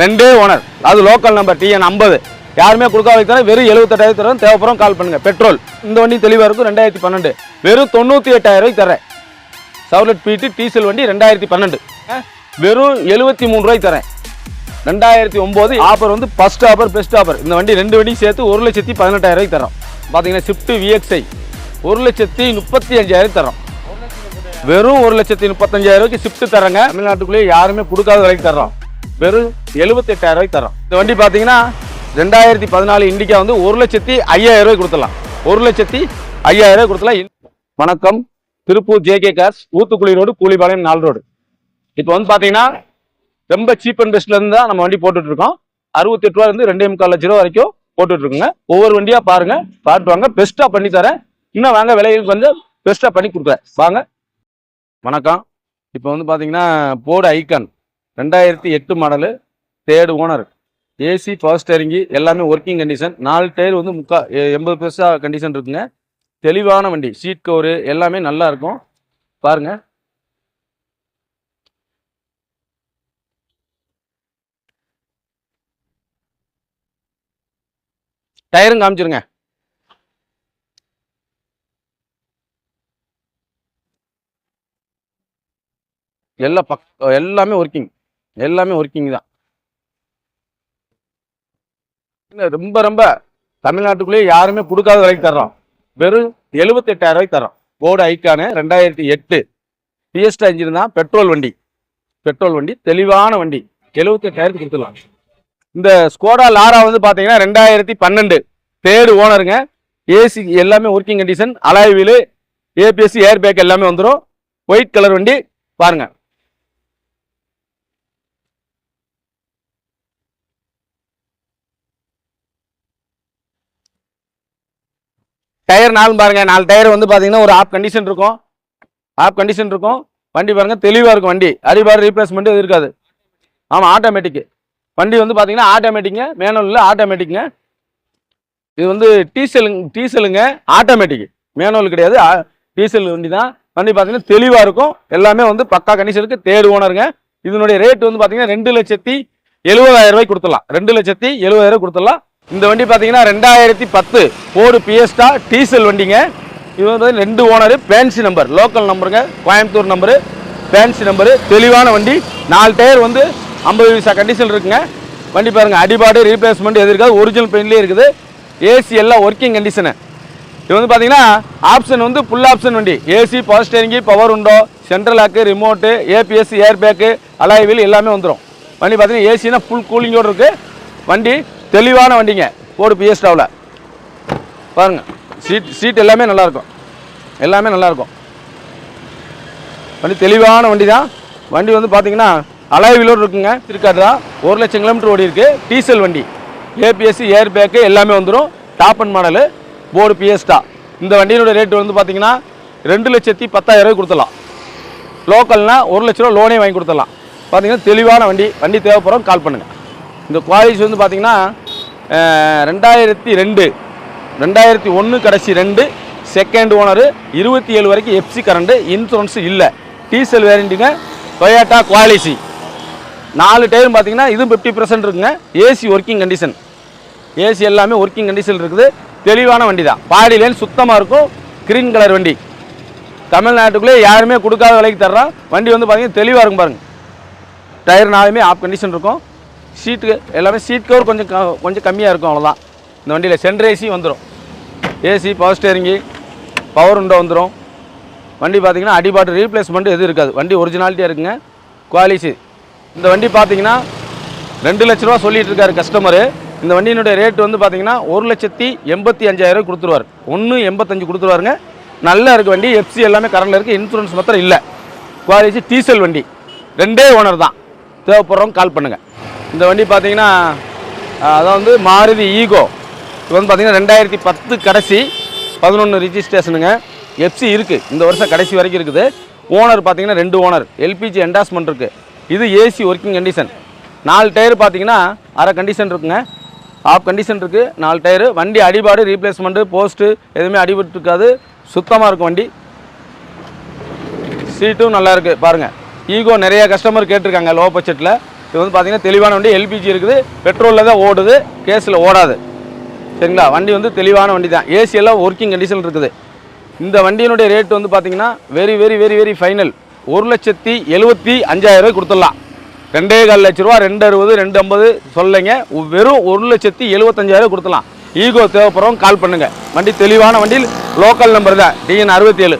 ரெண்டே ஓனர் அது local number TN ஐம்பது. யாருமே கொடுக்காத வைத்தா வெறும் எழுபத்தெட்டாயிரத்தி தரோம் தேவைப்படும் கால் பண்ணுங்க. பெட்ரோல். இந்த வண்டி தெளிவாக இருக்கும். ரெண்டாயிரத்தி பன்னெண்டு. வெறும் தொண்ணூற்றி எட்டாயிரம் ரூபாய்க்கு தரேன் சவுலட் பீட்டு டீசல் வண்டி ரெண்டாயிரத்தி பன்னெண்டு. வெறும் எழுபத்தி மூணு ரூபாய்க்கு தரேன் ரெண்டாயிரத்தி ஒம்பது ஆஃபர் வந்து ஃபஸ்ட் ஆஃபர் பெஸ்ட் ஆஃபர் இந்த வண்டி ரெண்டு வண்டி சேர்த்து ஒரு லட்சத்தி பதினெட்டாயிரம் ரூபாய்க்கு தரோம் பார்த்தீங்கன்னா ஸ்விஃப்ட் விஎக்ஸ்ஐ ஒரு லட்சத்தி முப்பத்தி அஞ்சாயிரம் தரோம் வெறும் ஒரு லட்சத்தி முப்பத்தஞ்சாயிரம் ரூபாய்க்கு ஷிஃப்ட் தரங்க தமிழ்நாட்டுக்குள்ளேயே யாருமே கொடுக்காத விலைக்கு தர்றோம். வெறும் எழுபத்தெட்டாயிரம் ரூபாய்க்கு தரோம் இந்த வண்டி பார்த்தீங்கன்னா ரெண்டாயிரத்தி பதினாலு இண்டிகா வந்து ஒரு லட்சத்தி ஐயாயிரம் ரூபாய் கொடுத்துடலாம். ஒரு லட்சத்தி ஐயாயிரம் ரூபாய் கொடுத்துலாம் வணக்கம். Tiruppur JK cars Oothukuli road Koolipalayam நாலு ரோடு. இப்போ வந்து பார்த்தீங்கன்னா ரொம்ப சீப் அண்ட் பெஸ்ட்ல இருந்து தான் நம்ம வண்டி போட்டுட்டு இருக்கோம் அறுபத்தி எட்டு ரூபா இருந்து ரெண்டே முக்கால் லட்ச ரூபா வரைக்கும் போட்டுட்டு இருக்கோங்க ஒவ்வொரு வண்டியா பாருங்க. பார்த்து வாங்க. பெஸ்ட்டாக பண்ணி தரேன். இன்னும் வாங்க விலைகளுக்கு வந்து பெஸ்ட்டாக பண்ணி கொடுக்குறேன். வாங்க. வணக்கம். இப்போ வந்து பார்த்தீங்கன்னா போர்டு ஐகான் ரெண்டாயிரத்தி எட்டு model third owner AC power ஸ்டேரிங்கி எல்லாமே ஒர்க்கிங் கண்டிஷன் நாலு டயர் வந்து முக்கா எண்பது பெருசா கண்டிஷன் இருக்குங்க. தெளிவான வண்டி சீட் கவரு எல்லாமே நல்லா இருக்கும். பாருங்க. டயரும் காமிச்சிருங்க. எல்லாம் பக் எல்லாமே ஒர்க்கிங் எல்லாமே ஒர்க்கிங் தான். ரொம்ப ரொம்ப தமிழ்நாட்டுக்குள்ளேயே யாருமே கொடுக்காத விலைக்கு தர்றோம். வெறும் எழுபத்தெட்டாயிரம் ரூபாய்க்கு தரோம் போர்டு ஐக்கானு ரெண்டாயிரத்தி எட்டு. பிஎஸ்டா இன்ஜின் தான் பெட்ரோல் வண்டி. பெட்ரோல் வண்டி தெளிவான வண்டி. எழுபத்தெட்டாயிரத்துக்கு கொடுத்துடலாம். இந்த ஸ்கோடா லாரா வந்து பார்த்தீங்கன்னா ரெண்டாயிரத்தி பன்னெண்டு. தேர்டு ஓனருங்க ஏசி எல்லாமே ஒர்க்கிங் கண்டிஷன் அலாய் வீலு ஏபிஎஸ்சி ஏர் பேக் எல்லாமே வந்துடும் ஒயிட் கலர் வண்டி பாருங்கள் டயர் நாலு பாருங்கள் நாலு டயர் வந்து பார்த்தீங்கன்னா ஒரு ஆப் கண்டிஷன் இருக்கும். ஆப் கண்டிஷன் இருக்கும். வண்டி பாருங்கள் தெளிவாக இருக்கும் வண்டி. அடிபாடு ரீப்ளேஸ்மெண்ட் எதுவும் இருக்காது. ஆமாம் ஆட்டோமேட்டிக்கு வண்டி வந்து பார்த்தீங்கன்னா ஆட்டோமேட்டிக்ங்க மேனுவல் இல்லை ஆட்டோமேட்டிக்குங்க இது வந்து டீசலுங் டீசலுங்க ஆட்டோமேட்டிக் மேனுவல் கிடையாது. ஆ- டீசல் வண்டி தான் வண்டி பார்த்தீங்கன்னா தெளிவாக இருக்கும். எல்லாமே வந்து பக்கா கண்டிஷனுக்கு தேர்டு ஓனருங்க இதனுடைய ரேட் வந்து பார்த்தீங்கன்னா ரெண்டு லட்சத்தி எழுபதாயிரம் ரூபாய் கொடுத்துடலாம். ரெண்டு லட்சத்தி எழுபதாயிரம் கொடுத்துடலாம். இந்த வண்டி பார்த்தீங்கன்னா ரெண்டாயிரத்தி பத்து போர்டு பிஎஸ்டா டீசல் வண்டிங்க. இது வந்து ரெண்டு ஓனரு பேன்சி நம்பர் லோக்கல் நம்பருங்க கோயம்புத்தூர் நம்பரு பேன்சி நம்பரு தெளிவான வண்டி. நாலு டயர் வந்து ஐம்பது விசா கண்டிஷன் இருக்குங்க. வண்டி பாருங்க அடிபாடு ரீப்ளேஸ்மெண்ட் எது இருக்காது ஒரிஜினல் பெயின்லேயே இருக்குது ஏசி எல்லாம் ஒர்க்கிங் கண்டிஷனு இது வந்து பார்த்தீங்கன்னா ஆப்ஷன் வந்து ஃபுல் ஆப்ஷன் வண்டி. AC power steering power window central lock remote ABS air bag alloy wheel எல்லாமே வந்துடும் வண்டி பார்த்தீங்கன்னா ஏசினா ஃபுல் கூலிங்கோடு இருக்குது வண்டி தெளிவான வண்டிங்க. போடு பிஎஸ்டாவில் பாருங்கள் சீட் சீட் எல்லாமே நல்லாயிருக்கும் எல்லாமே நல்லாயிருக்கும் வண்டி தெளிவான வண்டி தான் வண்டி வந்து பார்த்தீங்கன்னா அலாய் இருக்குங்க. இருக்காது தான் ஒரு லட்சம் கிலோமீட்டர் ஓடி இருக்குது டீசல் வண்டி. ஏபிஎஸ்சி ஏர் பேக்கு எல்லாமே வந்துடும் top end model Ford Fiesta இந்த வண்டியினோட ரேட் வந்து பார்த்தீங்கன்னா ரெண்டு லட்சத்தி பத்தாயிரம் ரூபாய் கொடுத்துடலாம். லோக்கல்னா ஒரு லட்ச ரூபா லோனே வாங்கி கொடுத்துடலாம். பார்த்தீங்கன்னா தெளிவான வண்டி. வண்டி தேவைப்படுறோம் கால் பண்ணுங்கள் இந்த குவாலிட்டி வந்து பார்த்தீங்கன்னா ரெண்டாயிரத்தி ரெண்டு. ரெண்டாயிரத்தி ஒன்று கடைசி ரெண்டு. செகண்ட் ஓனரு இருபத்தி ஏழு வரைக்கும் எஃப்சி கரண்டு இன்சூரன்ஸு இல்லை. டீசல் வேரண்டிங்க டொயாட்டா குவாலிசி நாலு டயரும் பார்த்தீங்கன்னா இதுவும் ஃபிஃப்டி பர்சன்ட் இருக்குங்க. ஏசி ஒர்க்கிங் கண்டிஷன் ஏசி எல்லாமே ஒர்க்கிங் கண்டிஷன் இருக்குது. தெளிவான வண்டி தான் பாடி லைன் சுத்தமாக இருக்கும். க்ரீன் கலர் வண்டி. தமிழ்நாட்டுக்குள்ளே யாருமே கொடுக்காத விலைக்கு தர்றோம் வண்டி வந்து பார்த்தீங்கன்னா தெளிவாக இருக்கும் பாருங்கள் டயர் நாலுமே ஆஃப் கண்டிஷன் இருக்கும். சீட்டு எல்லாமே சீட் கவர் கொஞ்சம் க- கொஞ்சம் கம்மியாக இருக்கும் அவ்வளோதான் இந்த வண்டியில் சென்ட்ரு ஏசி வந்துடும் AC power steering power window வந்துடும் வண்டி பார்த்தீங்கன்னா அடிபாட்டு ரீப்ளேஸ்மெண்ட் எதுவும் இருக்காது. வண்டி ஒரிஜினாலிட்டியாக இருக்குங்க. குவாலிசி இந்த வண்டி பார்த்தீங்கன்னா ரெண்டு லட்ச ரூபா சொல்லிகிட்டு இருக்காரு கஸ்டமரு இந்த வண்டியினுடைய ரேட் வந்து பார்த்திங்கன்னா ஒரு லட்சத்தி எண்பத்தி அஞ்சாயிரம் கொடுத்துருவார். ஒன்று எண்பத்தஞ்சு கொடுத்துருவாருங்க. நல்லா இருக்குது வண்டி எஃப்சி எல்லாமே கரண்டில் இருக்குது இன்சூரன்ஸ் மாத்திரம் இல்லை. குவாலிசி டீசல் வண்டி. ரெண்டே ஓனர் தான். தேவைப்படுறவங்க கால் பண்ணுங்கள் இந்த வண்டி பார்த்தீங்கன்னா அஹ், அதான் வந்து மாருதி ஈகோ. இது வந்து பார்த்திங்கன்னா ரெண்டாயிரத்தி பத்து கடைசி பதினொன்று ரிஜிஸ்ட்ரேஷனுங்க எஃப்சி இருக்குது இந்த வருஷம் கடைசி வரைக்கும் இருக்குது. ஓனர் பார்த்தீங்கன்னா ரெண்டு ஓனர் எல்பிஜி என்டாஸ்மெண்ட் இருக்குது இது ஏசி ஒர்க்கிங் கண்டிஷன் நாலு டயர் பார்த்தீங்கன்னா அரை கண்டிஷன் இருக்குங்க. ஆஃப் கண்டிஷன் இருக்குது நாலு டயரு வண்டி அடிபாடு ரீப்ளேஸ்மெண்ட்டு போஸ்ட்டு எதுவுமே அடிபட்டு இருக்காது. சுத்தமாக இருக்கும் வண்டி. சீட்டும் நல்லா இருக்குது பாருங்கள் ஈகோ நிறைய கஸ்டமர் கேட்டிருக்காங்க லோ பட்ஜெட்டில் இது வந்து பார்த்தீங்கன்னா தெளிவான வண்டி எல்பிஜி இருக்குது. பெட்ரோலில் தான் ஓடுது கேஸில் ஓடாது. சரிங்களா? வண்டி வந்து தெளிவான வண்டி தான் ஏசி எல்லாம் ஒர்க்கிங் கண்டிஷன் இருக்குது. இந்த வண்டியினுடைய ரேட் வந்து பார்த்தீங்கன்னா very very very very final ஒரு லட்சத்தி எழுபத்தி அஞ்சாயிரம் ரூபாய் கொடுத்துடலாம். ரெண்டே கால் லட்ச ரூபா ரெண்டு அறுபது ரெண்டு ஐம்பது சொல்லுங்க. வெறும் ஒரு லட்சத்தி எழுபத்தஞ்சாயிரம் கொடுத்துலாம் ஈகோ தேவைப்படுறவங்க கால் பண்ணுங்கள் வண்டி தெளிவான வண்டியில் லோக்கல் நம்பர் தான். டிஎன் அறுபத்தி ஏழு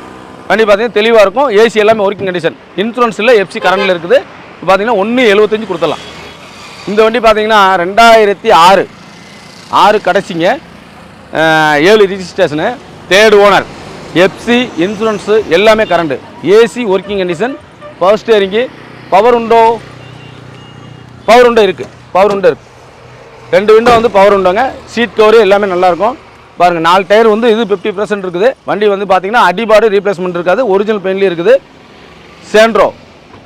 வண்டி பார்த்தீங்கன்னா தெளிவாக இருக்கும். ஏசி எல்லாமே ஒர்க்கிங் கண்டிஷன் இன்சூரன்ஸ் இல்லை எஃப்சி கரண்டில் இருக்குது. பார்த்தீங்கன்னா ஒன்று எழுபத்தஞ்சு கொடுத்துடலாம். இந்த வண்டி பார்த்தீங்கன்னா ரெண்டாயிரத்தி ஆறு. ஆறு கடைசிங்க. ஏழு registration third owner FC insurance எல்லாமே current AC working condition power steering power window power window இருக்குது பவர் உண்டோ இருக்குது ரெண்டு விண்டோ வந்து பவர் உண்டோங்க சீட் கவரு எல்லாமே நல்லாயிருக்கும். பாருங்கள் நாலு டயர் வந்து இது ஃபிஃப்டி பர்சன்ட் இருக்குது. வண்டி வந்து பார்த்தீங்கன்னா அடிபாடு ரீப்ளேஸ்மெண்ட் இருக்காது. ஒரிஜினல் பெயின்லேயும் இருக்குது. சேண்ட்ரோ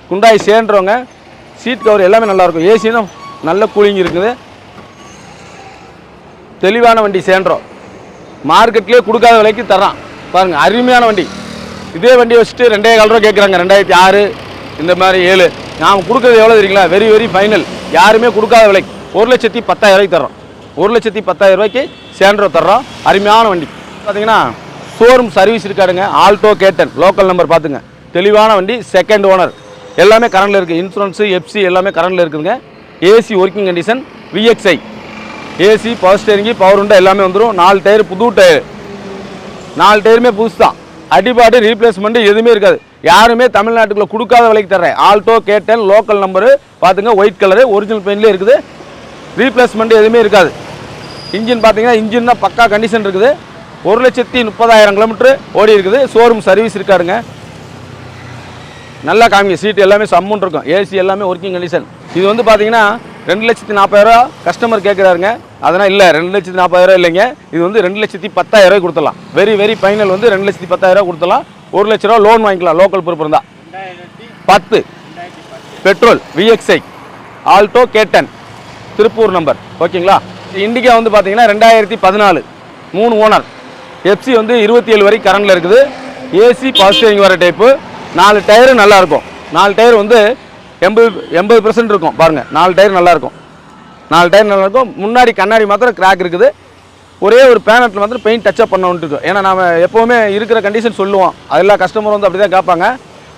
குண்டாய் சேண்ட்ரோங்க சீட் கவர் எல்லாமே நல்லாயிருக்கும். ஏசியும் நல்ல கூலிங் இருக்குது. தெளிவான வண்டி சேண்ட்ரோ மார்க்கெட்லேயே கொடுக்காத விலைக்கு தரான் பாருங்கள் அருமையான வண்டி. இதே வண்டியை வச்சுட்டு ரெண்டே கால் ரூபா கேட்குறாங்க ரெண்டாயிரத்தி ஆறு இந்த மாதிரி ஏழு. நாம் கொடுக்குறது எவ்வளோ தெரியுங்களா? வெரி வெரி ஃபைனல் யாருமே கொடுக்காத விலைக்கு ஒரு லட்சத்தி பத்தாயிரரூவாய்க்கு தர்றோம். ஒரு லட்சத்தி பத்தாயிரம் ரூபாய்க்கு சேண்ட்ரோ தர்றோம். அருமையான வண்டி. பார்த்தீங்கன்னா ஷோரூம் சர்வீஸ் இருக்காருங்க. ஆல்டோ கேட்டன் லோக்கல் நம்பர் பார்த்துங்க. தெளிவான வண்டி. செகண்ட் ஓனர் எல்லாமே கரண்டில் இருக்குது இன்சூரன்ஸு எஃப்சி எல்லாமே கரண்டில் இருக்குதுங்க. AC working condition VXI AC power steering power window எல்லாமே வந்துடும் நாலு டயர் புது டயர் நாலு டயருமே புதுசு தான் அடிபாடு ரீப்ளேஸ்மெண்ட் எதுவுமே இருக்காது. யாருமே தமிழ்நாட்டுக்குள்ள கொடுக்காத விலைக்கு தர்றேன். ஆல்டோ கேட்டன் லோக்கல் நம்பரு பார்த்துங்க ஒயிட் கலரு ஒரிஜினல் பெயின்லேயே இருக்குது. ரீப்ளேஸ்மெண்ட் எதுவுமே இருக்காது. இன்ஜின் பார்த்தீங்கன்னா இன்ஜின் தான் பக்கா கண்டிஷன் இருக்குது. ஒரு லட்சத்தி முப்பதாயிரம் கிலோமீட்டர் ஓடி இருக்குது. ஷோரூம் சர்வீஸ் இருக்காருங்க. நல்லா காமிங்க சீட் எல்லாமே சம்முன் இருக்கும். ஏசி எல்லாமே ஒர்க்கிங் கண்டிஷன் இது வந்து பார்த்தீங்கன்னா ரெண்டு லட்சத்தி நாற்பதாயிரரூவா கஸ்டமர் கேட்குறாருங்க அதனால் இல்லை ரெண்டு லட்சத்தி நாற்பதாயிரம் இல்லைங்க. இது வந்து ரெண்டு லட்சத்தி பத்தாயிரரூவா ரூபாய் வெரி வெரி ஃபைனல் வந்து ரெண்டு லட்சத்தி பத்தாயிரரூவா ரூபாய் ஒரு லட்ச ரூபா லோன் வாங்கிக்கலாம் லோக்கல் பொறுப்பு இருந்தால் பத்து. பெட்ரோல் விஎக்ஸ்ஐ ஆல்டோ கேட்டன் திருப்பூர் நம்பர் ஓகேங்களா இண்டிகா வந்து பார்த்தீங்கன்னா ரெண்டாயிரத்தி பதினாலு. மூணு ஓனர் எஃப்சி வந்து இருபத்தி ஏழு வரைக்கும் கரண்டில் இருக்குது. ஏசி பாசிட்டிவ் வர டைப்பு நாலு டயரு நல்லாயிருக்கும். நாலு டயர் வந்து எண்பது எண்பது பர்சன்ட் இருக்கும். பாருங்கள் நாலு டயர் நல்லாயிருக்கும். நாலு டயர் நல்லாயிருக்கும். முன்னாடி கண்ணாடி மாத்திரம் கிராக் இருக்குது. ஒரே ஒரு பேனட்டில் மாத்திரம் பெயிண்ட் டச்சப் பண்ணணுன்ட்டு இருக்கும் ஏன்னா நம்ம எப்போவுமே இருக்கிற கண்டிஷன் சொல்லுவோம். அதெல்லாம் கஸ்டமர் வந்து அப்படி தான் கேட்பாங்க.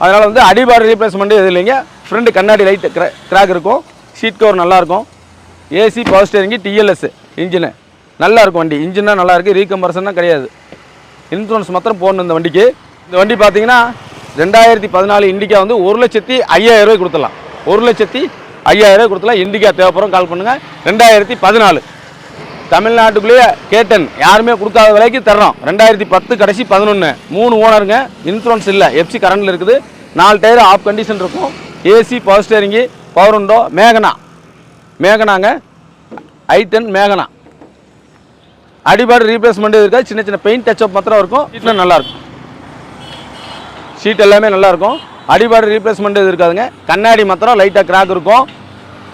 அதனால் வந்து அடிபாடு ரீப்ளேஸ்மெண்ட்டு எது இல்லைங்க. ஃப்ரண்ட் கண்ணாடி லைட் கிராக் இருக்கும். சீட் கவர் நல்லாயிருக்கும். AC power steering DLS engine நல்லாயிருக்கும் வண்டி. இன்ஜினாக நல்லாயிருக்கு. ரீகம்பர்சன்னா கிடையாது. இன்சூரன்ஸ் மாத்திரம் போடணும் இந்த வண்டிக்கு. இந்த வண்டி பார்த்தீங்கன்னா ரெண்டாயிரத்தி பதினாலு இண்டிகா வந்து ஒரு லட்சத்தி ஐயாயிரம் ரூபாய் கொடுத்துடலாம். ஒரு லட்சத்தி ஐயாயிரம் ரூபாய் கொடுத்துலாம் இண்டிகா தேவைப்படும் கால் பண்ணுங்க. ரெண்டாயிரத்தி பதினாலு. தமிழ்நாட்டுக்குள்ளேயே கேட்டன். யாருமே கொடுக்காத விலைக்கு தர்றோம். ரெண்டாயிரத்தி பத்து கடைசி பதினொன்று மூணு ஓனருங்க. இன்சூரன்ஸ் இல்லை. எஃப்சி கரண்டில் இருக்குது. நாலு டயர் ஆஃப் கண்டிஷன் இருக்கும். AC power steering power window மேகனா. மேகனாங்க. ஐ டென் மேகனா. அடிபாடு ரீப்ளேஸ்மெண்ட் இருக்காது சின்ன சின்ன பெயிண்ட் டச்சப் மாத்திரம் இருக்கும். வீட்டில் நல்லாயிருக்கும் சீட் எல்லாமே நல்லாயிருக்கும். அடிபாடு ரீப்ளேஸ்மெண்ட் இது இருக்காதுங்க. கண்ணாடி மாத்திரம் லைட்டாக கிராக் இருக்கும்.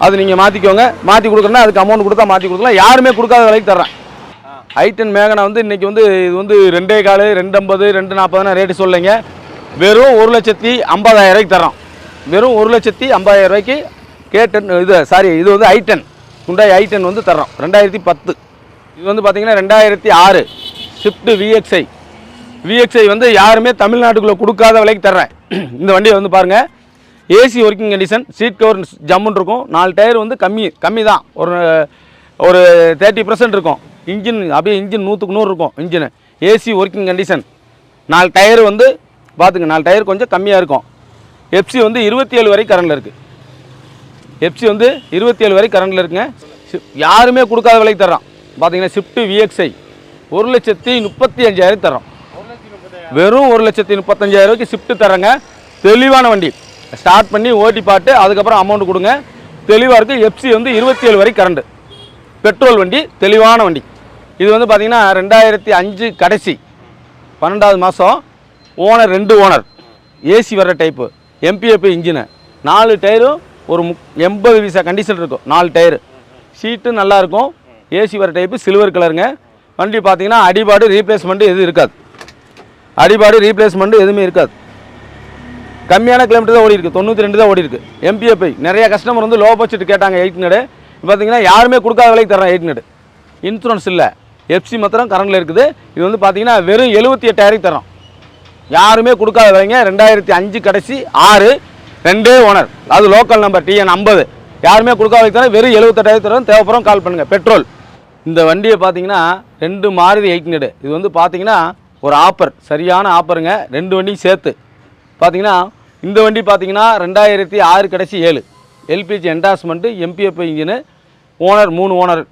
அது நீங்கள் மாற்றிக்கோங்க மாற்றி கொடுக்குறேன்னா அதுக்கு அமௌண்ட் கொடுத்தா மாற்றி கொடுக்கலாம். யாருமே கொடுக்காத விலைக்கு தர்றேன். ஐட்டன் மேகனா வந்து இன்றைக்கி வந்து இது வந்து ரெண்டே காலு ரெண்டு ஐம்பது ரெண்டு நாற்பதுனா ரேட்டு சொல்லுங்க. வெறும் ஒரு லட்சத்தி ஐம்பதாயிரம் ரூபாய்க்கு தரோம் வெறும் ஒரு லட்சத்தி ஐம்பதாயிரம் ரூபாய்க்கு கேட்டன் இது சாரி இது வந்து ஐட்டன் குண்டாய் ஐட்டன் வந்து தர்றோம். ரெண்டாயிரத்தி பத்து. இது வந்து பார்த்தீங்கன்னா ரெண்டாயிரத்தி ஆறு. ஷிஃப்ட்டு விஎக்ஸ்ஐ விஎக்ஸ்ஐ வந்து யாருமே தமிழ்நாட்டுக்குள்ளே கொடுக்காத விலைக்கு தர்றேன். இந்த வண்டியை வந்து பாருங்கள் AC working condition seat cover ஜம்முன்னு இருக்கும். நாலு டயர் வந்து கம்மி கம்மி தான் ஒரு ஒரு தேர்ட்டி பர்சன்ட் இருக்கும். இன்ஜின் அப்படியே இன்ஜின் நூற்றுக்கு நூறு இருக்கும் இன்ஜின் ஏசி ஒர்க்கிங் கண்டிஷன் நாலு டயர் வந்து பார்த்துங்க நாலு டயர் கொஞ்சம் கம்மியாக இருக்கும். எஃப்சி வந்து இருபத்தி ஏழு வரை கரண்டில் இருக்குது எஃப்சி வந்து இருபத்தி ஏழு வரை கரண்டில் இருக்குங்க. யாருமே கொடுக்காத விலைக்கு தர்றோம் பார்த்தீங்கன்னா ஷிஃப்ட்டு விஎக்ஸ்ஐ ஒரு லட்சத்தி முப்பத்தி அஞ்சாயிரம் தர்றோம். வெறும் ஒரு லட்சத்தி முப்பத்தஞ்சாயிரம் ரூபாய்க்கு ஷிஃப்ட் தரேங்க தெளிவான வண்டி. ஸ்டார்ட் பண்ணி ஓட்டி பாட்டு அதுக்கப்புறம் அமௌண்ட் கொடுங்க. தெளிவாக இருக்குது எஃப்சி வந்து இருபத்தி ஏழு வரை கரண்டு பெட்ரோல் வண்டி தெளிவான வண்டி. இது வந்து பார்த்திங்கன்னா ரெண்டாயிரத்தி அஞ்சு கடைசி பன்னெண்டாவது மாதம் ஓனர் ரெண்டு ஓனர் ஏசி வர்ற டைப்பு எம்பிஎஃப் இன்ஜினு நாலு டயரும் ஒரு முக் எண்பது வீசா கண்டிஷன் இருக்கும். நாலு டயரு சீட்டு நல்லாயிருக்கும் ஏசி வர டைப்பு சில்வர் கலருங்க வண்டி பார்த்தீங்கன்னா அடிபாடு ரீப்ளேஸ்மெண்ட்டு எதுவும் இருக்காது. அடிபாடு ரீப்ளேஸ்மெண்ட்டு எதுவுமே இருக்காது. கம்மியான கிலோமீட்டர் தான் ஓடி இருக்குது தொண்ணூற்றி ரெண்டு தான் ஓடி இருக்குது எம்பிஎஃப்ஐ நிறைய கஸ்டமர் வந்து லோ பட்ஜெட் கேட்டாங்க எயிட் நடு பார்த்தீங்கன்னா யாருமே கொடுக்காத விலைக்கு தரோம் எயிட் நடு இன்சூரன்ஸ் இல்லை. எஃப்சி மாத்திரம் கரண்டில் இருக்குது. இது வந்து பார்த்தீங்கன்னா வெறும் எழுபத்தி எட்டாயிரம் தரோம் யாருமே கொடுக்காத விலைங்க. ரெண்டாயிரத்தி அஞ்சு கடைசி ஆறு ரெண்டே ஓனர். அது லோக்கல் நம்பர் டிஎன் ஐம்பது. யாருமே கொடுக்காத விலைக்கு தரோம் வெறும் எழுபத்தெட்டாயிரம் தரோம் தேவைப்படும் கால் பண்ணுங்கள் பெட்ரோல் இந்த வண்டியை பார்த்தீங்கன்னா ரெண்டு மாறுதி எயிட் நடு இது வந்து பார்த்தீங்கன்னா ஒரு ஆஃபர் சரியான ஆஃபருங்க ரெண்டு வண்டியும் சேர்த்து. பார்த்தீங்கன்னா இந்த வண்டி பார்த்தீங்கன்னா ரெண்டாயிரத்தி ஆறு கடைசி ஏழு. LPG endorsement MPF engine owner மூணு ஓனர்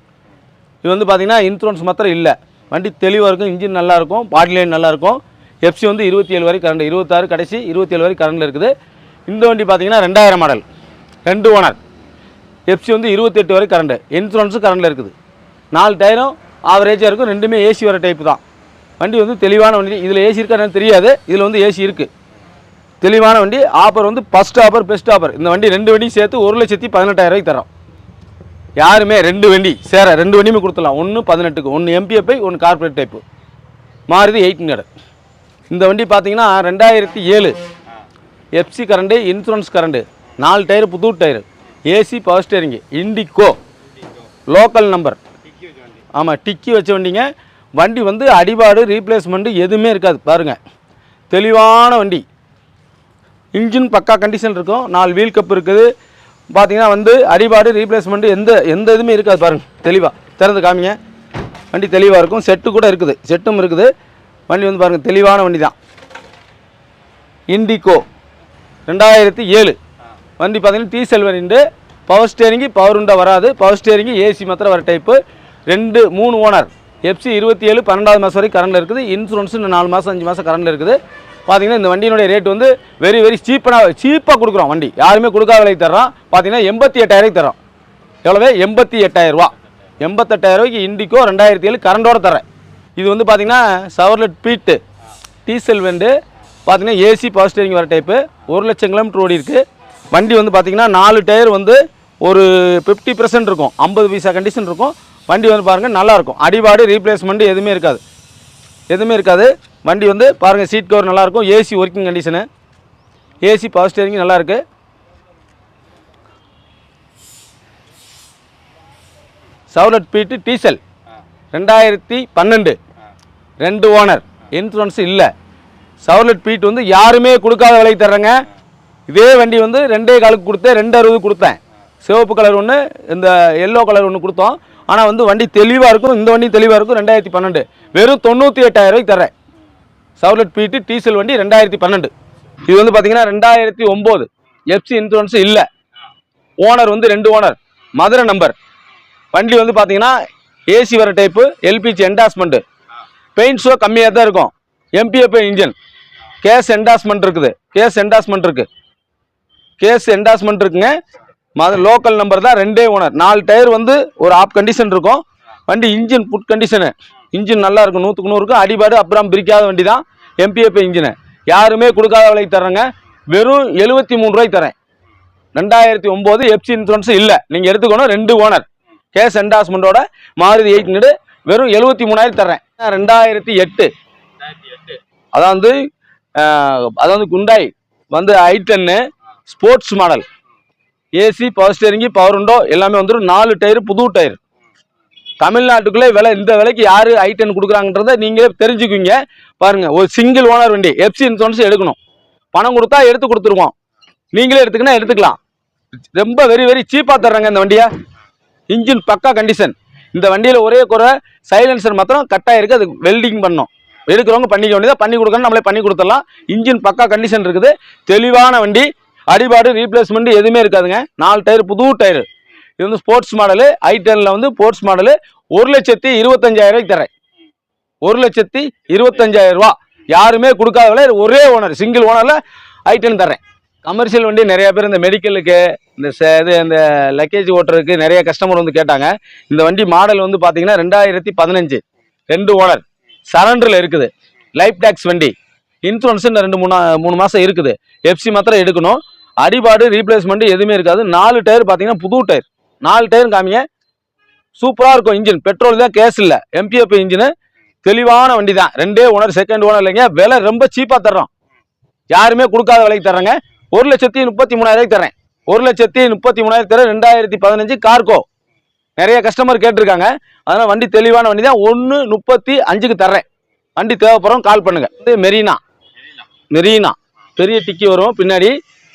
இது வந்து பார்த்திங்கன்னா இன்சூரன்ஸ் மாத்திரம் இல்லை. வண்டி தெளிவாக இருக்கும் இன்ஜின் நல்லாயிருக்கும் பாடி லைன் நல்லாயிருக்கும் எஃப்சி வந்து இருபத்தி ஏழு வரை கரண்ட் இருபத்தாறு கடைசி இருபத்தி ஏழு வரை கரண்டில் இருக்குது. இந்த வண்டி பார்த்தீங்கன்னா ரெண்டாயிரம் மாடல் ரெண்டு ஓனர் எஃப்சி வந்து இருபத்தெட்டு வரை கரண்டு இன்சூரன்ஸும் கரண்டில் இருக்குது. நாலு டயரும் ஆவரேஜாக இருக்கும். ரெண்டுமே ஏசி வர டைப் தான். வண்டி வந்து தெளிவான வண்டி. இதில் ஏசி இருக்கான்னு தெரியாது. இதில் வந்து ஏசி இருக்குது தெளிவான வண்டி. ஆஃபர் வந்து ஃபஸ்ட் ஆஃபர் பெஸ்ட் ஆஃபர் இந்த வண்டி ரெண்டு வண்டியும் சேர்த்து ஒரு லட்சத்தி பதினெட்டாயிரரூவாய்க்கு தரோம் யாருமே ரெண்டு வண்டி சேர ரெண்டு வண்டியுமே கொடுத்துடலாம். ஒன்று பதினெட்டுக்கு ஒன்று எம்பிஎஃப்ஐ ஒன்று கார்பரேட் டைப்பு மாறுது எயிட் ஹண்ட்ரட். இந்த வண்டி பார்த்தீங்கன்னா ரெண்டாயிரத்தி ஏழு. எஃப்சி கரண்டு இன்சூரன்ஸ் கரண்டு நாலு டயர் புது tyre AC power steering Indigo local number ஆமாம் டிக்கி வச்ச வண்டிங்க. வண்டி வந்து அடிபாடு ரீப்ளேஸ்மெண்ட்டு எதுவுமே இருக்காது. பாருங்கள் தெளிவான வண்டி. இன்ஜின் பக்கா கண்டிஷன் இருக்கும். நாலு வீல் கப் இருக்குது. பார்த்தீங்கன்னா வந்து அடிபாடு ரீப்ளேஸ்மெண்ட் எந்த எந்த இதுவுமே இருக்காது பாருங்கள் தெளிவாக திறந்து காமிங்க. வண்டி தெளிவாக இருக்கும். செட்டு கூட இருக்குது. செட்டும் இருக்குது. வண்டி வந்து பாருங்கள் தெளிவான வண்டி தான் இண்டிகோ ரெண்டாயிரத்தி ஏழு. வண்டி பார்த்தீங்கன்னா diesel variant power steering power window வராது. பவர் ஸ்டேரிங்கு ஏசி மாத்திரம் வர டைப்பு ரெண்டு மூணு ஓனர் எஃப்சி இருபத்தி ஏழு பன்னெண்டாவது மாதம் வரைக்கும் கரண்டில் இருக்குது. இன்சூரன்ஸ் இன்னும் நாலு மாதம் அஞ்சு மாதம் கரண்டில் இருக்குது. பார்த்தீங்கன்னா இந்த வண்டியினுடைய ரேட் வந்து வெரி வெரி சீப்பாக சீப்பாக கொடுக்குறோம் வண்டி. யாருமே கொடுக்காத விலைக்கு தர்றோம். பார்த்தீங்கன்னா எண்பத்தி எட்டாயிரம் தரோம் எவ்வளவு? எண்பத்தி எட்டாயிரரூவா எண்பத்தெட்டாயிரரூவாய்க்கு எண்பத்தெட்டாயிரம் ரூபாய்க்கு இண்டிகோ ரெண்டாயிரத்தி ஏழு கரண்டோட தரேன் இது வந்து பார்த்தீங்கன்னா சவர்லெட் பீட்டு டீசல் வந்து பார்த்தீங்கன்னா ஏசி பவர் ஸ்டேரிங் வர டைப்பு ஒரு லட்சம் கிலோமீட்டர் ஓடி இருக்குது வண்டி வந்து பார்த்திங்கன்னா நாலு டயர் வந்து ஒரு ஃபிஃப்டி பர்சன்ட் இருக்கும். ஐம்பது பைசா கண்டிஷன் இருக்கும். வண்டி வந்து பாருங்கள் நல்லாயிருக்கும். அடிபாடு ரீப்ளேஸ்மெண்ட் எதுவுமே இருக்காது. எதுவுமே இருக்காது. வண்டி வந்து பாருங்கள் சீட் கவர் நல்லாயிருக்கும். AC working condition AC power steering நல்லாயிருக்கு. Chevrolet Beat diesel. ரெண்டாயிரத்தி பன்னெண்டு. ரெண்டு ஓனர். இன்சூரன்ஸ் இல்லை. சவுலட் பீட் வந்து யாருமே கொடுக்காத விலைக்கு தர்றேங்க. இதே வண்டி வந்து ரெண்டே காலுக்கு கொடுத்தேன் ரெண்டு அறுபது கொடுத்தேன். சிவப்பு கலர் ஒன்று இந்த எல்லோ கலர் ஒன்று கொடுத்தோம். ஆனால் வந்து வண்டி தெளிவாக இருக்கும். இந்த வண்டி தெளிவாக இருக்கும். ரெண்டாயிரத்தி பன்னெண்டு. வெறும் தொண்ணூற்றி எட்டாயிரம் தரேன். சவுலட் பீட்டு டீசல் வண்டி ரெண்டாயிரத்தி பன்னெண்டு. இது வந்து பார்த்தீங்கன்னா ரெண்டாயிரத்தி ஒம்பது. எஃப்சி இன்சூரன்ஸ் இல்லை. ஓனர் வந்து ரெண்டு ஓனர் மதுரை நம்பர் வண்டி வந்து பார்த்தீங்கன்னா ஏசி வர type LPG endorsement paint show கம்மியாக தான் இருக்கும். எம்பிஎஃப் இன்ஜின் கேஸ் என்டாஸ்மெண்ட் இருக்குது. கேஸ் என்டாஸ்மெண்ட் இருக்குது கேஸ் என்டாஸ்மெண்ட் இருக்குங்க. மாதிரி லோக்கல் நம்பர் தான் ரெண்டே ஓனர் நாலு டயர் வந்து ஒரு ஆப் கண்டிஷன் இருக்கும். வண்டி இன்ஜின் புட் கண்டிஷனு இன்ஜின் நல்லா இருக்கும். நூற்றுக்கு நூறு இருக்கும் அடிபாடு அப்புறம் பிரிக்காத வண்டி தான் எம்பிஎஃப் இன்ஜினு யாருமே கொடுக்காத விலைக்கு தர்றேங்க. வெறும் எழுபத்தி மூணு ரூபாய்க்கு தரேன் ரெண்டாயிரத்தி ஒம்பது எஃப்சி இன்சூரன்ஸ் இல்லை. நீங்கள் எடுத்துக்கணும் ரெண்டு ஓனர் கேஸ் என்டாஸ்மெண்ட்டோட மாருதி எயிட் நடு வெறும் எழுபத்தி மூணாயிரம் தர்றேன். ரெண்டாயிரத்தி எட்டு. அதாவது அஹ், அதாவது குண்டாய். வந்து I ten sports model AC power steering power உண்டோ எல்லாமே வந்துடும் நாலு டயர் புது டயர் தமிழ்நாட்டுக்குள்ளே விலை இந்த விலைக்கு யார் ஐ டென் கொடுக்குறாங்கன்றத நீங்களே தெரிஞ்சுக்குவீங்க. பாருங்கள் ஒரு சிங்கிள் ஓனர் வண்டி எஃப்சி இன்சூரன்ஸ் எடுக்கணும். பணம் கொடுத்தா எடுத்து கொடுத்துருவோம். நீங்களே எடுத்துக்கினா எடுத்துக்கலாம். ரொம்ப வெரி வெரி சீப்பாக தர்றாங்க இந்த வண்டியை. இன்ஜின் பக்கா கண்டிஷன் இந்த வண்டியில் ஒரே குறை சைலன்சர் மாத்திரம் கட்டாக இருக்குது அது வெல்டிங் பண்ணோம் எடுக்கிறவங்க பண்ணிக்க வேண்டியதாக பண்ணி கொடுக்கணும். நம்மளே பண்ணி கொடுத்துடலாம். இன்ஜின் பக்கா கண்டிஷன் இருக்குது. தெளிவான வண்டி. அடிபாடு ரீப்ளேஸ்மெண்ட் எதுவுமே இருக்காதுங்க. நாலு டயர் புது டயர் இது வந்து ஸ்போர்ட்ஸ் மாடலு ஐ டெனில் வந்து ஸ்போர்ட்ஸ் மாடலு ஒரு லட்சத்தி இருபத்தஞ்சாயிரரூவாய்க்கு தரேன் ஒரு லட்சத்தி இருபத்தஞ்சாயிரம் ரூபா. யாருமே கொடுக்காத விலை ஒரே ஓனர் சிங்கிள் ஓனரில் ஐ டென் தரேன் கமர்ஷியல் வண்டி நிறைய பேர் இந்த மெடிக்கலுக்கு இந்த இது இந்த லக்கேஜ் ஓட்டுறதுக்கு நிறைய கஸ்டமர் வந்து கேட்டாங்க. இந்த வண்டி மாடல் வந்து பார்த்தீங்கன்னா ரெண்டாயிரத்தி பதினஞ்சு. ரெண்டு ஓனர் சரண்டரில் இருக்குது. லைஃப் டேக்ஸ் வண்டி. இன்சூரன்ஸ் இந்த ரெண்டு மூணு மூணு மாதம் இருக்குது. எஃப்சி மாத்திரம் எடுக்கணும். அடிபாடு ரீப்ளேஸ்மெண்ட் எதுவுமே இருக்காது. நாலு டயர் பார்த்தீங்கன்னா புது டயர் நாலு டயர் காமிங்க. சூப்பராக இருக்கும் இன்ஜின் பெட்ரோல் தான் கேஸ் இல்லை. எம்பிஎஃப் இன்ஜினு தெளிவான வண்டி தான் ரெண்டே ஓனர் செகண்ட் ஓனர் இல்லைங்க. விலை ரொம்ப சீப்பாக தர்றோம். யாருமே கொடுக்காத விலைக்கு தர்றேங்க. ஒரு லட்சத்தி முப்பத்தி மூணாயிரம் தரேன் ஒரு லட்சத்தி முப்பத்தி மூணாயிரத்தி தர ரெண்டாயிரத்தி பதினஞ்சு கார்கோ நிறைய கஸ்டமர் கேட்டிருக்காங்க. அதனால் வண்டி தெளிவான வண்டி தான் ஒன்று முப்பத்தி அஞ்சுக்கு தர்றேன். வண்டி தேவைப்படுறோம் கால் பண்ணுங்கள் இது மெரினா. மெரினா. பெரிய டிக்கி வரும். பின்னாடி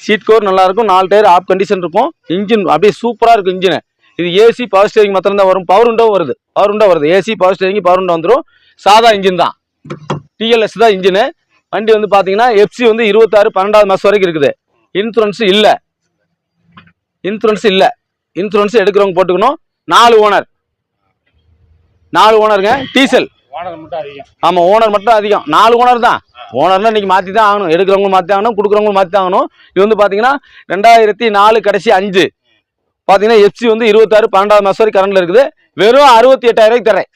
சீட் கவர் நல்லாயிருக்கும் நாலு டயர் ஆப் கண்டிஷன் இருக்கும். இன்ஜின் அப்படியே சூப்பராக இருக்கும் இன்ஜினு இது ஏசி பவர் ஸ்டேரிங் மாத்திரம் தான் வரும். பவர் உண்டோ வருது. பவர் உண்டோ வருது. AC power steering power window வந்துடும் சாதா இன்ஜின் தான். டிஎல்எஸ் தான் இன்ஜினு வண்டி வந்து பார்த்தீங்கன்னா எஃப்சி வந்து இருபத்தாறு பன்னெண்டாவது மாதம் வரைக்கும் இருக்குது. இன்சூரன்ஸ் இல்லை. இன்சூரன்ஸ் இல்லை. இன்சூரன்ஸ் எடுக்கிறவங்க போட்டுக்கணும். நாலு ஓனர் நாலு ஓனருங்க டீசல் ஆமாம் ஓனர் மட்டும் அதிகம். நாலு ஓனர் தான். ஓனர்னா இன்னைக்கு மாற்றி தான் ஆகணும். எடுக்கிறவங்க மாற்றி ஆகணும் கொடுக்குறவங்க மாற்றி ஆகணும். இது வந்து பார்த்தீங்கன்னா ரெண்டாயிரத்தி நாலு கடைசி அஞ்சு. பார்த்தீங்கன்னா எஃப்சி வந்து இருபத்தாறு பன்னெண்டாவது மாதம் வரைக்கும் கரண்டில் இருக்குது. வெறும் அறுபத்தி எட்டாயிரம் தரேன்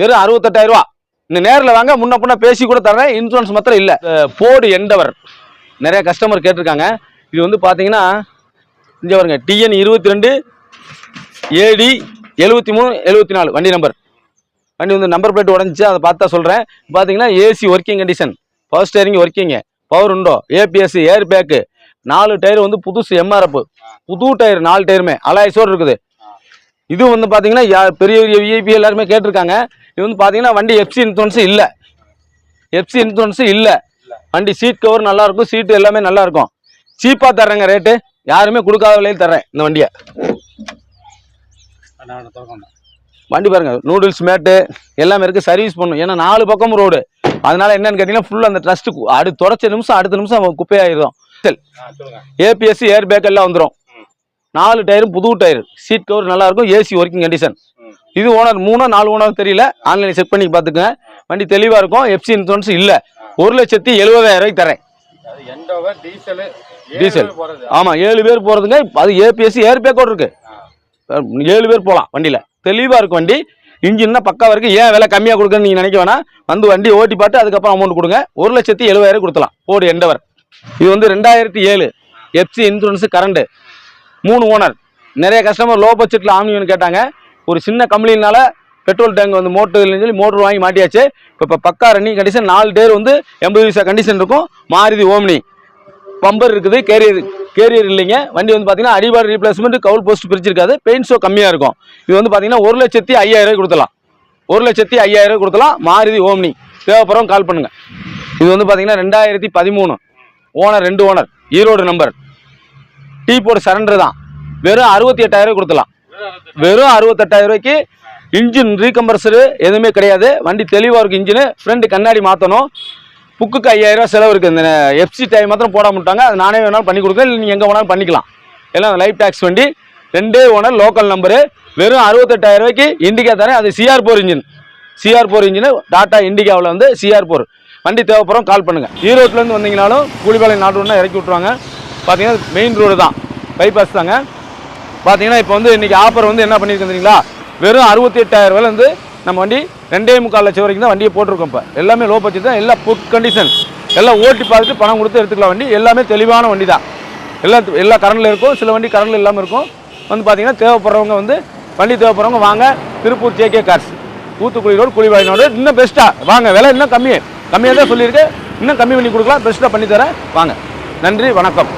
வெறும் அறுபத்தெட்டாயிரம் ரூபா. இந்த நேரில் வாங்க முன்ன பின்ன பேசி கூட தரேன் இன்சூரன்ஸ் மாத்திரம் இல்லை. போர்டு எண்டவர் நிறைய கஸ்டமர் கேட்டிருக்காங்க. இது வந்து பார்த்தீங்கன்னா இங்கே பாருங்க டிஎன் இருபத்தி ரெண்டு ஏடி எழுபத்தி மூணு எழுபத்தி நாலு. வண்டி நம்பர் வண்டி வந்து நம்பர் பிளேட் உடஞ்சிச்சு அதை பார்த்தா சொல்கிறேன் பார்த்தீங்கன்னா AC working condition power steering working power உண்டோ? ஏபிஎஸ் ஏர் பேக்கு நாலு டயர் வந்து புதுசு எம்ஆர்எஃப் புது டயர் நாலு டயருமே அலாய்ஸோடு இருக்குது. இது வந்து பார்த்தீங்கன்னா பெரிய பெரிய விஐபி எல்லாருமே கேட்டிருக்காங்க. இது வந்து பார்த்தீங்கன்னா வண்டி எஃப்சி இன்சூரன்ஸ் இல்லை. எஃப்சி இன்சூரன்ஸு இல்லை. வண்டி சீட் கவர் நல்லாயிருக்கும் சீட்டு எல்லாமே நல்லாயிருக்கும் சீப்பாக தர்றேங்க ரேட்டு யாருமே கொடுக்காத விலையில் தர்றேன் இந்த வண்டியை. வண்டி பாருங்க நூடுல்ஸ் மேட்டு எல்லாமே இருக்கு. சர்வீஸ் பண்ணும் ஏன்னா நாலு பக்கம் ரோடு அதனால என்னன்னு கேட்டீங்கன்னா ஃபுல்லாக அந்த ட்ரஸ்ட் அடுத்து தொடச்ச நிமிஷம் அடுத்த நிமிஷம் குப்பையாயிரும். சரி. ஆ சொல்லுங்க. ஏபிஎஸ் ஏர் பேக் எல்லாம் வந்துடும் நாலு டயரும் புது டயர் சீட் கவர் நல்லா இருக்கும். AC working condition. இது ஓனர் மூணோ நாலு ஓனர் தெரியல. ஆன்லைன் செக் பண்ணி பார்த்துக்கங்க. வண்டி தெளிவாக இருக்கும். எஃப்சி இன்சூரன்ஸ் இல்லை. ஒரு லட்சத்தி எழுபதாயிரம் ரூபாய்க்கு தரேன். டீசல் ஆமாம் ஏழு பேர் போகிறதுங்க அது ஏபிஎஸ் ஏர் பேக்கோடு இருக்கு. ஏழு பேர் போகலாம் வண்டியில். தெளிவாக இருக்கும் வண்டி. இன்ஜின்னா பக்கா வரைக்கும் ஏன் விலை கம்மியாக கொடுக்குன்னு நீங்கள் நினைக்க வேணாம். வந்து வண்டி ஓட்டி பார்த்து அதுக்கப்புறம் அமௌண்ட் கொடுங்க. ஒரு லட்சத்தி எழுபதாயிரம் கொடுத்தலாம் போடு எண்டவர் இது வந்து ரெண்டாயிரத்தி ஏழு. எஃப்சி இன்சூரன்ஸு கரண்டு மூணு ஓனர் நிறைய கஸ்டமர் லோ பட்ஜெட்டில் ஆம்னிவன் கேட்டாங்க. ஒரு சின்ன கம்பெனினால பெட்ரோல் டேங்க் வந்து மோட்டர் சொல்லி மோட்டர் வாங்கி மாட்டியாச்சு. இப்போ இப்போ பக்கா ரன்னிங் கண்டிஷன் நாலு டேர் வந்து எண்பது விசா கண்டிஷன் இருக்கும். மாருதி ஓம்னி. பம்பர் இருக்குது கேரியர் கேரியர் இல்லைங்க. வண்டி வந்து பார்த்தீங்கன்னா அடிபாடு ரீப்ளேஸ்மெண்ட் கவுல் போஸ்ட் பிரிச்சிருக்காது. பெயிண்ட் ஷோ கம்மியாக இருக்கும். இது வந்து பார்த்தீங்கன்னா ஒரு லட்சத்தி ஐயாயிரம் கொடுத்தலாம் ஒரு லட்சத்தி ஐயாயிரம் கொடுத்தலாம் மாருதி ஓம்னி. தேவைப்படுறவங்க கால் பண்ணுங்க. இது வந்து பார்த்தீங்கன்னா ரெண்டாயிரத்தி பதிமூணு. ஓனர் ரெண்டு owner Erode number T board surrender தான். வெறும் அறுபத்தி எட்டாயிரம் கொடுத்தலாம் வெறும் அறுபத்தெட்டாயிரம் ரூபாய்க்கு இன்ஜின் ரீகம்பர்சரு எதுவுமே கிடையாது. வண்டி தெளிவாக இருக்கும் இன்ஜினு ஃப்ரண்ட் கண்ணாடி மாற்றணும் புக்குக்கு ஐயாயிரம் ரூபா செலவு இருக்குது இந்த எஃப்சி டைம் மாத்திரம் போட மாட்டாங்க. அது நானே வேணாலும் பண்ணி கொடுக்குறேன். இல்லை நீங்கள் எங்கே வேணாலும் பண்ணிக்கலாம். எல்லாம் லைஃப் டேக்ஸ் வண்டி. ரெண்டே ஓனர் லோக்கல் நம்பரு வெறும் அறுபத்தெட்டாயிரம் ரூபாய்க்கு இண்டிகா தானே? அது CR four engine CR four engine Tata இண்டிகாவில் வந்து சிஆர் போர் வண்டி தேவைப்படுறோம் கால் பண்ணுங்கள் ஈரோட்லேருந்து வந்தீங்கனாலும் கூலிபாளையம் நாடு ஒன்றா இறக்கி விட்ருவாங்க பார்த்தீங்கன்னா மெயின் ரோடு தான். பைபாஸ் தாங்க. பார்த்தீங்கன்னா இப்போ வந்து இன்றைக்கி ஆஃபர் வந்து என்ன பண்ணியிருக்கீங்களா வெறும் அறுபத்தி எட்டாயிரம் ரூபாயிலேருந்து நம்ம வண்டி ரெண்டே முக்கால் லட்சம் வரைக்கும் தான் வண்டியை போட்டிருக்கோம் இப்போ. எல்லாமே லோ பட்ஜெட் தான் எல்லாம் புட் கண்டிஷன் எல்லாம் ஓட்டி பார்த்துட்டு பணம் கொடுத்து எடுத்துக்கலாம். வண்டி எல்லாமே தெளிவான வண்டி தான். எல்லா எல்லா கரண்டில் இருக்கும் சில வண்டி கரண்டில் இல்லாமல் இருக்கும். வந்து பார்த்தீங்கன்னா தேவைப்படுறவங்க வந்து வண்டி தேவைப்படுறவங்க வாங்க. Tiruppur JK cars Thoothukudi road குழிவாய் road இன்னும் பெஸ்ட்டாக வாங்க விலை இன்னும் கம்மி. கம்மியாக தான் சொல்லியிருக்கு. இன்னும் கம்மி பண்ணி கொடுக்கலாம். பெஸ்ட்டாக பண்ணி தரேன். வாங்க. நன்றி வணக்கம்.